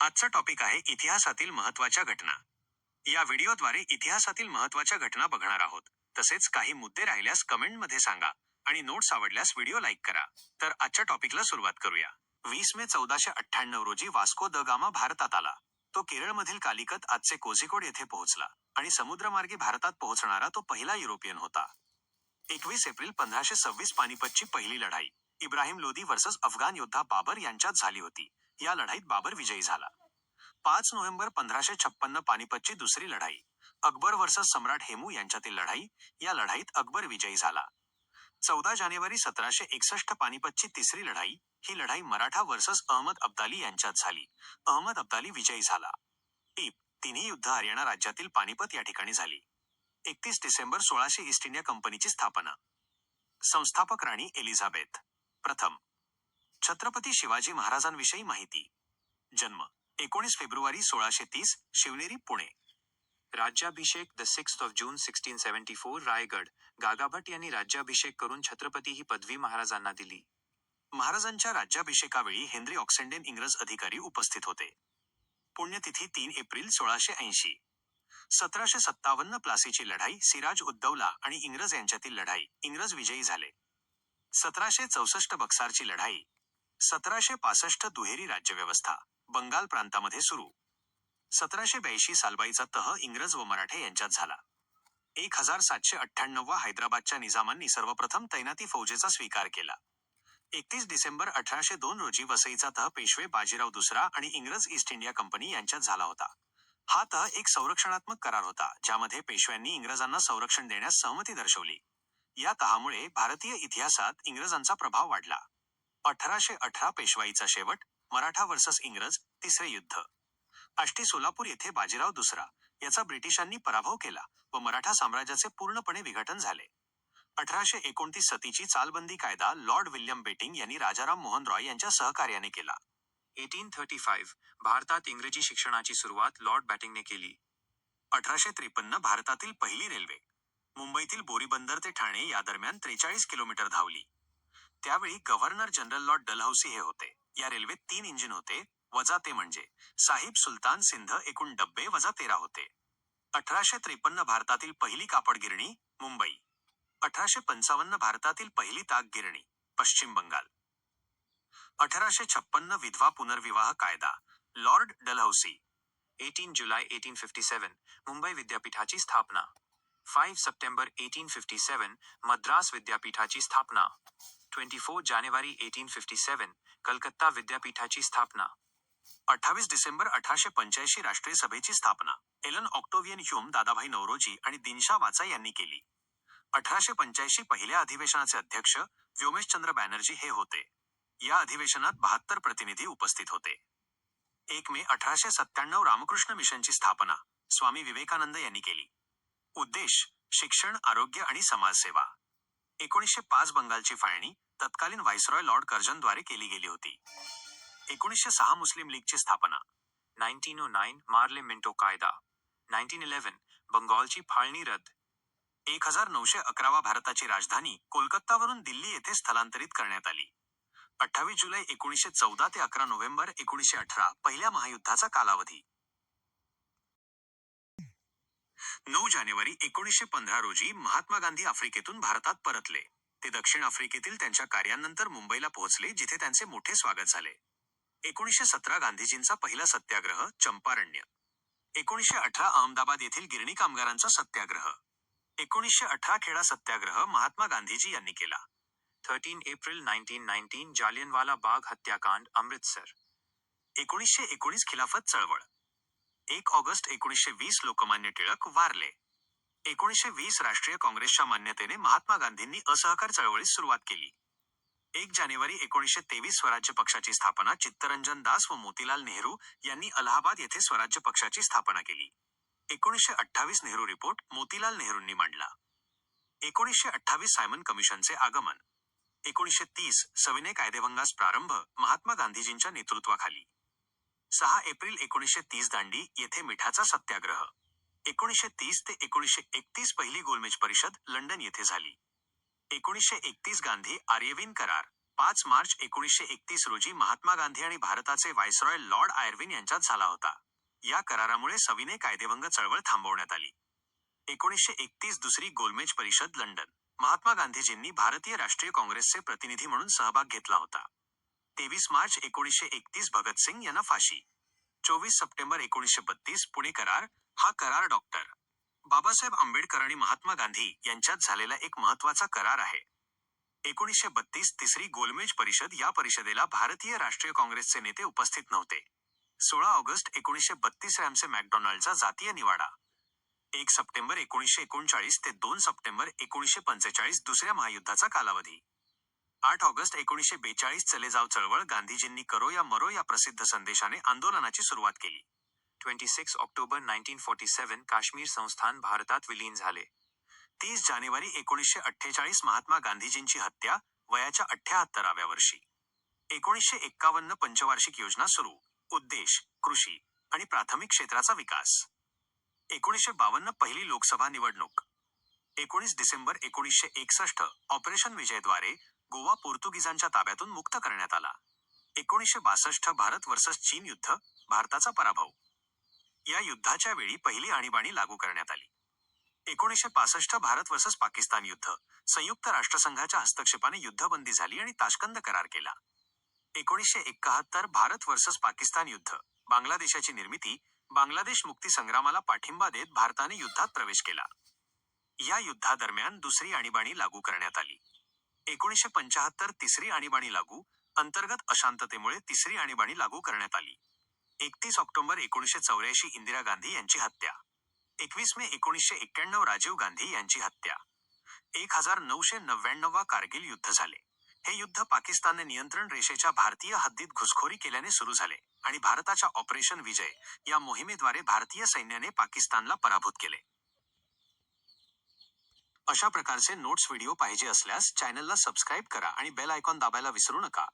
आजचा टॉपिक आहे इतिहासातील महत्त्वाच्या घटना. या व्हिडिओद्वारे इतिहासातील महत्त्वाच्या घटना बघणार आहोत. तसेच काही मुद्दे राहिल्यास कमेंटमध्ये सांगा आणि नोट्स आवडल्यास व्हिडिओ लाईक करा. तर आजच्या टॉपिकला सुरुवात करूया. वीस मे चौदाशे अठ्ठ्याण्णव रोजी वास्को द गामा भारतात आला. तो केरळमधील कालिकत आजचे कोझिकोड येथे पोहोचला आणि समुद्रमार्गे भारतात पोहोचणारा तो पहिला युरोपियन होता. एकवीस एप्रिल पंधराशे सव्वीस पानिपतची पहिली लढाई इब्राहिम लोदी वर्सेस अफगाण योद्धा बाबर यांच्यात झाली होती. या लढाईत बाबर विजयी झाला. पाच नोव्हेंबर पंधराशे छप्पन्न पानिपतची दुसरी लढाई अकबर वर्सस सम्राट हेमू यांच्यातील लढाई या लढाईत अकबर विजयी झाला. चौदा जानेवारी सतराशे एकसष्ट पानिपतची तिसरी लढाई ही लढाई मराठा वर्सस अहमद अब्दाली यांच्यात झाली. अहमद अब्दाली विजयी झाला. टीप तिन्ही युद्ध हरियाणा राज्यातील पानिपत या ठिकाणी झाली. एकतीस डिसेंबर सोळाशे ईस्ट इंडिया कंपनीची स्थापना. संस्थापक राणी एलिझाबेथ. प्रथम छत्रपती शिवाजी महाराजांविषयी माहिती. जन्म एकोणीस फेब्रुवारी सोळाशे तीस शिवनेरी पुणे. राज्याभिषेक the six of June sixteen seventy four Raigad. Gagabhatt यांनी राज्याभिषेक करून छत्रपती ही पदवी महाराजांना दिली. महाराजांच्या राज्याभिषेकावेळी हेनरी ऑक्सेंडेन इंग्रज अधिकारी उपस्थित होते. पुण्यतिथी तीन एप्रिल सोळाशे ऐंशी. सतराशे सत्तावन्न प्लासीची लढाई सिराज उद्दौला आणि इंग्रज यांच्यातील लढाई इंग्रज विजयी झाले. सतराशे चौसष्ट बक्सारची लढाई सतराशे पासष्ट दुहेरी राज्यव्यवस्था बंगाल प्रांतामध्ये सुरू. सतराशे ब्याऐंशी सालबाईचा तह इंग्रज व मराठे यांच्यात झाला. एक हजार सातशे अठ्ठ्याण्णव हैदराबादच्या निजामांनी सर्वप्रथम तैनाती फौजेचा स्वीकार केला. एकतीस डिसेंबर अठराशे दोन रोजी वसईचा तह पेशवे बाजीराव दुसरा आणि इंग्रज ईस्ट इंडिया कंपनी यांच्यात झाला होता. हा तह एक संरक्षणात्मक करार होता ज्यामध्ये पेशव्यांनी इंग्रजांना संरक्षण देण्यास सहमती दर्शवली. या तहामुळे भारतीय इतिहासात इंग्रजांचा प्रभाव वाढला. अठराशे अठरा पेशवाईचा शेवट मराठा वर्सस इंग्रज तिसरे युद्ध. आष्टी सोलापूर येथे बाजीराव दुसरा याचा ब्रिटिशांनी पराभव केला व मराठा साम्राज्याचे पूर्णपणे विघटन झाले. अठराशे एकोणतीस सतीची चालबंदी कायदा लॉर्ड विल्यम बेटिंग यांनी राजाराम मोहन रॉय यांच्या सहकार्याने केला. एटीन थर्टी फाईव्ह भारतात इंग्रजी शिक्षणाची सुरुवात लॉर्ड बॅटिंगने केली. अठराशे त्रेपन्न भारतातील पहिली रेल्वे मुंबईतील बोरीबंदर ते ठाणे या दरम्यान त्रेचाळीस किलोमीटर धावली. त्यावेळी गव्हर्नर जनरल लॉर्ड डलहौसी हे होते. या रेल्वेत तीन इंजिन होते वजा ते म्हणजे. साहिब सुलतान सिंध एकूण डब्बे वजा तेरा होते. अठराशे त्रेपन्न भारतातील पहिली कापड गिरणी मुंबई. अठराशे पंचावन्न भारतातील पहिली ताक गिरणी पश्चिम बंगाल. अठराशे छप्पन्न विधवा पुनर्विवाह कायदा लॉर्ड डलहौसी. एटीन जुलै एटीन फिफ्टी सेवन मुंबई विद्यापीठाची स्थापना. Five September eighteen fifty seven Madras विद्यापीठाची स्थापना. ट्वेंटी फोर जानेवारी एटीन फिफ्टी सेवन कलकत्ता विद्यापीठाची स्थापना. अठ्ठावीस डिसेंबर अठराशे पंच्याऐंशी राष्ट्रीय सभेची स्थापना. Allan Octavian Hume Dadabhai Naoroji आणि दिनशा वाचा यांनी केली. अठराशे पंच्याऐंशी पहिल्या अधिवेशनाचे अध्यक्ष व्योमेशचंद्र बॅनर्जी हे होते. या अधिवेशनात बहात्तर प्रतिनिधी उपस्थित होते. एक मे अठराशे सत्त्याण्णव रामकृष्ण मिशनची स्थापना स्वामी विवेकानंद यांनी केली. उद्देश शिक्षण आरोग्य आणि समाजसेवा. एकोणीसशे पाच बंगालची फाळणी तत्कालीन व्हायसरॉय लॉर्ड कर्जनद्वारे केली गेली होती. एकोणीसशे सहा मुस्लिम लीगची स्थापना nineteen O nine Morley Minto कायदा नाईन्टीन इलेव्हन बंगालची फाळणी रद्द एक हजार नऊशे अकरावा भारताची राजधानी कोलकातावरून दिल्ली येथे स्थलांतरित करण्यात आली. अठ्ठावीस जुलै एकोणीसशे चौदा ते अकरा नोव्हेंबर एकोणीसशे अठरा पहिल्या महायुद्धाचा कालावधी. नऊ जानेवारी एकोणीसशे पंधरा रोजी महात्मा गांधी आफ्रिकेतून भारतात परतले. ते दक्षिण आफ्रिकेतील त्यांच्या कार्यानंतर मुंबईला पोहोचले जिथे त्यांचे मोठे स्वागत झाले. एकोणीसशे सतरा गांधीजींचा पहिला सत्याग्रह चंपारण्य. एकोणीसशे अठरा अहमदाबाद येथील गिरणी कामगारांचा सत्याग्रह. एकोणीसशे अठरा खेडा सत्याग्रह महात्मा गांधीजी यांनी केला. Thirteen April nineteen nineteen Jallianwala Bagh हत्याकांड अमृतसर. एकोणीसशे एकोणीस खिलाफत चळवळ. एक ऑगस्ट एकोणीसशे वीस लोकमान्य टिळक वारले. एकोणीसशे वीस राष्ट्रीय काँग्रेसच्या मान्यतेने महात्मा गांधींनी असहकार चळवळीस सुरुवात केली. एक जानेवारी एकोणीसशे तेवीस स्वराज्य पक्षाची स्थापना चित्तरंजन दास व मोतीलाल नेहरू यांनी अलाहाबाद येथे स्वराज्य पक्षाची स्थापना केली. एकोणीसशे अठ्ठावीस नेहरू रिपोर्ट मोतीलाल नेहरूंनी मांडला. एकोणीसशे अठ्ठावीस सायमन कमिशनचे आगमन. एकोणीसशे तीस सविनय कायदेभंगास प्रारंभ महात्मा गांधीजींच्या नेतृत्वाखाली. सहा एप्रिल एकोणीसशे तीस दांडी येथे मिठाचा सत्याग्रह. एकोणीसशे तीस ते एकोणीसशे एकतीस पहिली गोलमेज परिषद लंडन येथे झाली. एकोणीसशे एकतीस गांधी आर्यविन करार. पाच मार्च एकोणीसशे एकतीस रोजी महात्मा गांधी आणि भारताचे व्हायसरॉय लॉर्ड आयर्विन यांच्यात झाला होता. या करारामुळे सविनय कायदेभंग चळवळ थांबवण्यात आली. एकोणीसशे एकतीस दुसरी गोलमेज परिषद लंडन. महात्मा गांधीजींनी भारतीय राष्ट्रीय काँग्रेसचे प्रतिनिधी म्हणून सहभाग घेतला होता. तेवीस मार्च एकोणीसशे एकतीस भगतसिंग यांना फाशी. चोवीस सप्टेंबर एकोणीसशे बत्तीस पुणे करार हा करार डॉक्टर. बाबासाहेब आंबेडकर आणि महात्मा गांधी यांच्यात झालेला एक महत्त्वाचा करार आहे. एकोणीसशे बत्तीस तिसरी गोलमेज परिषद या परिषदेला भारतीय राष्ट्रीय काँग्रेसचे नेते उपस्थित नव्हते. सोळा ऑगस्ट एकोणीसशे बत्तीस रॅमसे मॅकडॉनल्डचा जातीय निवाडा. एक सप्टेंबर एकोणीसशे एकोणचाळीस ते दोन सप्टेंबर एकोणीसशे पंचेचाळीस दुसऱ्या महायुद्धाचा कालावधी. आठ ऑगस्ट एकोणीसशे बेचाळीस चले जाव चळवळ गांधीजींनी करो या मरो या प्रसिद्ध संदेशाने आंदोलनाची सुरुवात केली. Twenty six October nineteen forty seven Kashmir संस्थान भारतात विलीन झाले. तीस जानेवारी एकोणीसशे अठ्ठेचाळीस महात्मा गांधीजींची हत्या वयाच्या अठ्ठ्याहत्तराव्या वर्षी. एकोणीसशे एक्कावन्न पंचवार्षिक योजना सुरू. उद्देश कृषी आणि प्राथमिक क्षेत्राचा विकास. एकोणीसशे बावन्न पहिली लोकसभा निवडणूक. एकोणीस डिसेंबर एकोणीसशे एकसष्ट ऑपरेशन विजयद्वारे गोवा पोर्तुगीजांच्या ताब्यातून मुक्त करण्यात आला. एकोणीसशे बासष्ट भारत वर्सस चीन युद्ध भारताचा पराभव. या युद्धाच्या वेळी पहिली आणीबाणी लागू करण्यात आली. एकोणीसशे पासष्ट भारत वर्सस पाकिस्तान युद्ध संयुक्त राष्ट्रसंघाच्या हस्तक्षेपाने युद्धबंदी झाली आणि ताशकंद करार केला. एकोणीसशे एकाहत्तर भारत वर्सस पाकिस्तान युद्ध बांगलादेशाची निर्मिती बांगलादेश मुक्ती संग्रामाला पाठिंबा देत भारताने युद्धात प्रवेश केला. या युद्धादरम्यान दुसरी आणीबाणी लागू करण्यात आली. एकोणीसशे पंचाहत्तर तिसरी आणीबाणी लागू अंतर्गत अशांततेमुळे तिसरी आणीबाणी लागू करण्यात आली. एकतीस ऑक्टोबर एकोणीसशे चौऱ्याऐंशी इंदिरा गांधी यांची हत्या. एकवीस मे एकोणीसशे एक्क्याण्णव राजीव गांधी यांची हत्या. एक हजार नऊशे नव्याण्णव कारगिल युद्ध झाले. हे युद्ध पाकिस्तानने नियंत्रण रेषेच्या भारतीय हद्दीत घुसखोरी केल्याने सुरू झाले आणि भारताच्या ऑपरेशन विजय या मोहिमेद्वारे भारतीय सैन्याने पाकिस्तानला पराभूत केले. अशा प्रकारचे नोट्स व्हिडिओ पाहिजे असल्यास चॅनलला सबस्क्राईब करा आणि बेल आयकॉन दाबायला विसरू नका.